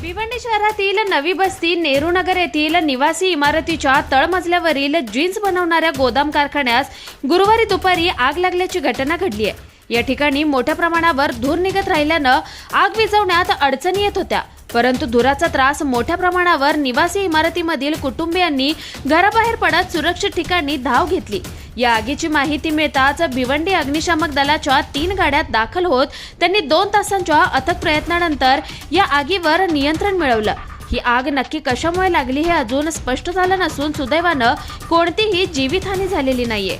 भिवंडी शहरातील नवी बस्ती नेहरू नगर येथील निवासी इमारतीच्या तळमजल्यावरील जीन्स बनवणाऱ्या गोदाम कारखान्यास गुरुवारी दुपारी आग लागल्याची घटना घडली आहे. या ठिकाणी मोठ्या प्रमाणावर धूर निघत राहिल्यानं आग विझवण्यात अडचणी येत होत्या. परंतु धुराचा त्रास मोठ्या प्रमाणावर निवासी इमारतीमधील कुटुंबियांनी घराबाहेर पडत सुरक्षित ठिकाणी धाव घेतली. या आगीची माहिती मिळताच भिवंडी अग्निशामक दलाच्या तीन गाड्यात दाखल होत त्यांनी दोन तासांच्या अथक प्रयत्नानंतर या आगीवर नियंत्रण मिळवलं. ही आग नक्की कशामुळे लागली हे अजून स्पष्ट झालं नसून सुदैवानं कोणतीही जीवितहानी झालेली नाहीये.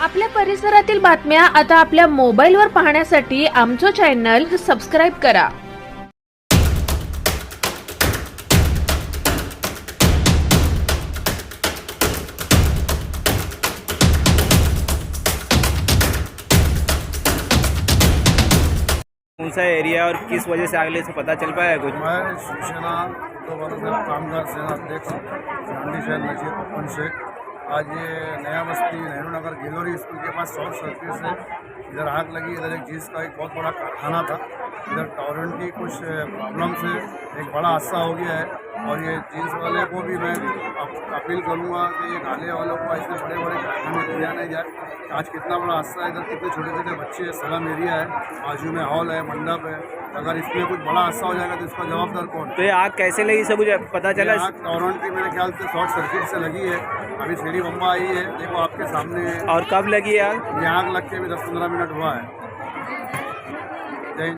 आपल्या परिसरातील बातम्या आता आपल्या मोबाईलवर पाहण्यासाठी आमचं चॅनल सबस्क्राईब करा. सा एरिया और किस वजह से आग लगी से पता चल पाया कुछ? मैं शिवसेना तो बालासाहेब कामगार सेना अध्यक्ष गांधी शहर नजीक पप्पन शेख आज ये नया बस्ती नेहरू नगर गिलोरी स्कूल के पास शॉर्ट सर्किट से इधर आग लगी। इधर एक जीन्स का एक बहुत बड़ा कारखाना था। इधर टॉरेंट की कुछ प्रॉब्लम से एक बड़ा हादसा हो गया है और ये जीन्स वाले को भी मैं अपील करूँगा कि ये गाले वालों को ऐसे बड़े बड़े कारखाने दिया नहीं जाए। आज कितना बड़ा हादसा है। इधर कितने छोटे छोटे बच्चे हैं सलम एरिया है बाजू में हॉल है मंडप है। अगर इसमें कुछ बड़ा हादसा हो जाएगा तो इसका जवाबदार कौन? तो ये आग कैसे लगी सब मुझे पता चला? आग टॉरंट की मेरे ख्याल से शॉर्ट सर्किट से लगी है। अभी सीढ़ी बम्बा आई है। देखो आपके सामने है और कब लगी है आग? ये आग लग के अभी दस पंद्रह मिनट हुआ है।